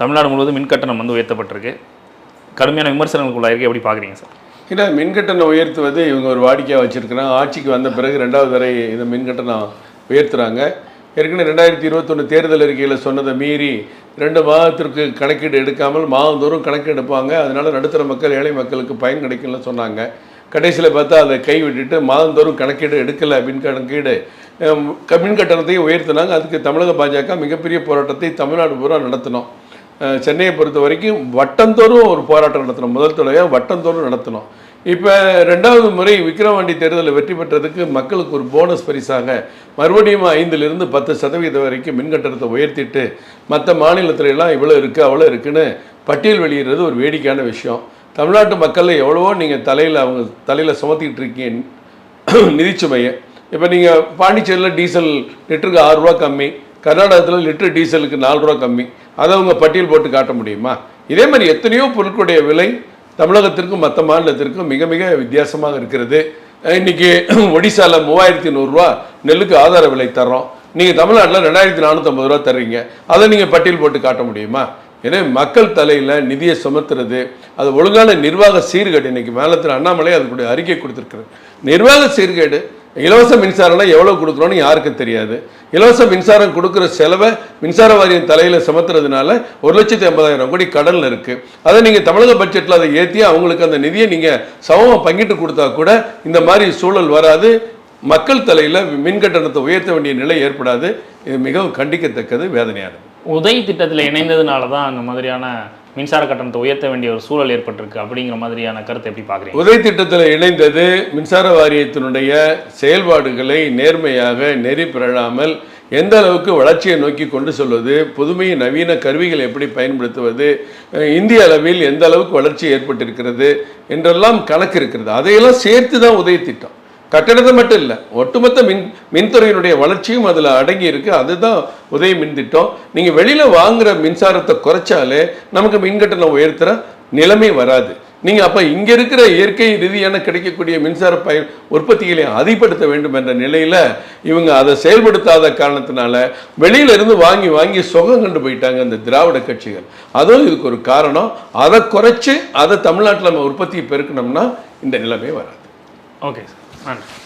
தமிழ்நாடு முழுவதும் மின் கட்டணம் வந்து உயர்த்தப்பட்டிருக்கு. கடுமையான விமர்சனங்களுக்கு விமர்சனங்களுக்குள்ளாயிருக்கு எப்படி பார்க்குறீங்க சார்? ஏன்னா மின்கட்டணம் உயர்த்துவது இவங்க ஒரு வாடிக்கையாக வச்சுருக்கிறாங்க. ஆட்சிக்கு வந்த பிறகு ரெண்டாவது வரை இந்த மின்கட்டணம் உயர்த்துகிறாங்க ஏற்கனவே ரெண்டாயிரத்தி இருபத்தொன்று தேர்தல் அறிக்கையில் சொன்னதை மீறி ரெண்டு மாதத்திற்கு கணக்கீடு எடுக்காமல் மாதந்தோறும் கணக்கு எடுப்பாங்க. அதனால் நடுத்தர மக்கள் ஏழை மக்களுக்கு பயன் கிடைக்கும்னு சொன்னாங்க. கடைசியில் பார்த்தா அதை கைவிட்டுட்டு மாதந்தோறும் கணக்கீடு எடுக்கலை மின் கணக்கீடு. மின் கட்டணத்தையும் உயர்த்தினாங்க. அதுக்கு தமிழக பாஜக மிகப்பெரிய போராட்டத்தை தமிழ்நாடு பூரா நடத்தினோம். சென்னையை பொறுத்த வரைக்கும் வட்டந்தோறும் ஒரு போராட்டம் நடத்தணும். முதல் தடவையாக வட்டந்தோறும் நடத்தணும். இப்போ ரெண்டாவது முறை விக்ரவாண்டி தேர்தலில் வெற்றி பெற்றதுக்கு மக்களுக்கு ஒரு போனஸ் பரிசாக மறுபடியும் ஐந்திலிருந்து பத்து சதவீதம் வரைக்கும் மின் கட்டணத்தை உயர்த்திட்டு மற்ற மாநிலத்துல எல்லாம் இவ்வளோ இருக்குது அவ்வளோ இருக்குன்னு பட்டியல் வெளியிடுறது ஒரு வேடிக்கையான விஷயம். தமிழ்நாட்டு மக்களில் எவ்வளவோ நீங்கள் தலையில் அவங்க தலையில் சுமத்திக்கிட்டு இருக்கீங்க. நிதிச்சுமையை இப்போ நீங்கள் பாண்டிச்சேரியில் டீசல் லிட்டருக்கு ஆறுரூவா கம்மி. கர்நாடகத்தில் லிட்டர் டீசலுக்கு நாலு ரூபா கம்மி. அதை அவங்க பட்டியல் போட்டு காட்ட முடியுமா? இதே மாதிரி எத்தனையோ பொருட்களுடைய விலை தமிழகத்திற்கும் மற்ற மாநிலத்திற்கும் மிக மிக வித்தியாசமாக இருக்கிறது. இன்றைக்கி இன்னைக்கு ஒடிசால மூவாயிரத்தி நூறுரூவா நெல்லுக்கு ஆதார விலை தர்றோம். நீங்கள் தமிழ்நாட்டில் ரெண்டாயிரத்தி நானூற்றம்பது ரூபா தர்றீங்க. அதை நீங்கள் பட்டியல் போட்டு காட்ட முடியுமா? ஏன்னா மக்கள் தலையில் நிதியை சுமத்துறது அது ஒழுங்கான நிர்வாக சீர்கேடு. இன்னைக்கு மேலத்தில் அண்ணாமலை அதுக்குடைய அறிக்கை கொடுத்துருக்குறது நிர்வாக சீர்கேடு இலவச மின்சாரம்னா எவ்வளோ கொடுக்குறோன்னு யாருக்கும் தெரியாது. இலவச மின்சாரம் கொடுக்குற செலவை மின்சார வாரியம் தலையில் சுமத்துறதுனால ஒரு லட்சத்தி ஐம்பதாயிரம் கோடி கடனில் இருக்குது அதை நீங்கள் தமிழக பட்ஜெட்டில் அதை ஏற்றி அவங்களுக்கு அந்த நிதியை நீங்கள் சமமாக பங்கிட்டு கொடுத்தா கூட இந்த மாதிரி சூழல் வராது. மக்கள் தலையில் மின் கட்டணத்தை உயர்த்த வேண்டிய நிலை ஏற்படாது. இது மிகவும் கண்டிக்கத்தக்கது வேதனையானது. உதய் திட்டத்தில் இணைந்ததுனால தான் அந்த மாதிரியான மின்சார கட்டணத்தை உயர்த்த வேண்டிய ஒரு சூழல் ஏற்பட்டிருக்கு அப்படிங்கிற மாதிரியான கருத்தை எப்படி பார்க்குறீங்க? உதவி திட்டத்தில் இணைந்தது மின்சார வாரியத்தினுடைய செயல்பாடுகளை நேர்மையாக நெறி பிறழாமல் எந்த அளவுக்கு வளர்ச்சியை நோக்கி கொண்டு செல்வது புதுமை நவீன கருவிகளை எப்படி பயன்படுத்துவது இந்திய அளவில் எந்த அளவுக்கு வளர்ச்சி ஏற்பட்டிருக்கிறது என்றெல்லாம் கணக்கு இருக்கிறது. அதையெல்லாம் சேர்த்து தான் உதவி திட்டம். கட்டணத்தை மட்டும் இல்லை ஒட்டுமொத்த மின் மின்துறையினுடைய வளர்ச்சியும் அதில் அடங்கி இருக்கு அதுதான் உதய மின் திட்டம் நீங்கள் வெளியில் வாங்குற மின்சாரத்தை குறைச்சாலே நமக்கு மின் கட்டணம் உயர்த்துற நிலைமை வராது. நீங்கள் அப்போ இங்கே இருக்கிற இயற்கை ரீதியான கிடைக்கக்கூடிய மின்சார பய உற்பத்திகளை அதிகப்படுத்த வேண்டும் என்ற நிலையில் இவங்க அதை செயல்படுத்தாத காரணத்தினால வெளியில இருந்து வாங்கி வாங்கி சுகம் கண்டு போயிட்டாங்க இந்த திராவிட கட்சிகள். அதுவும் இதுக்கு ஒரு காரணம். அதை குறைச்சி அதை தமிழ்நாட்டில் நம்ம உற்பத்தியை பெருக்கணும்னா இந்த நிலைமை வராது. Okay sir Bueno.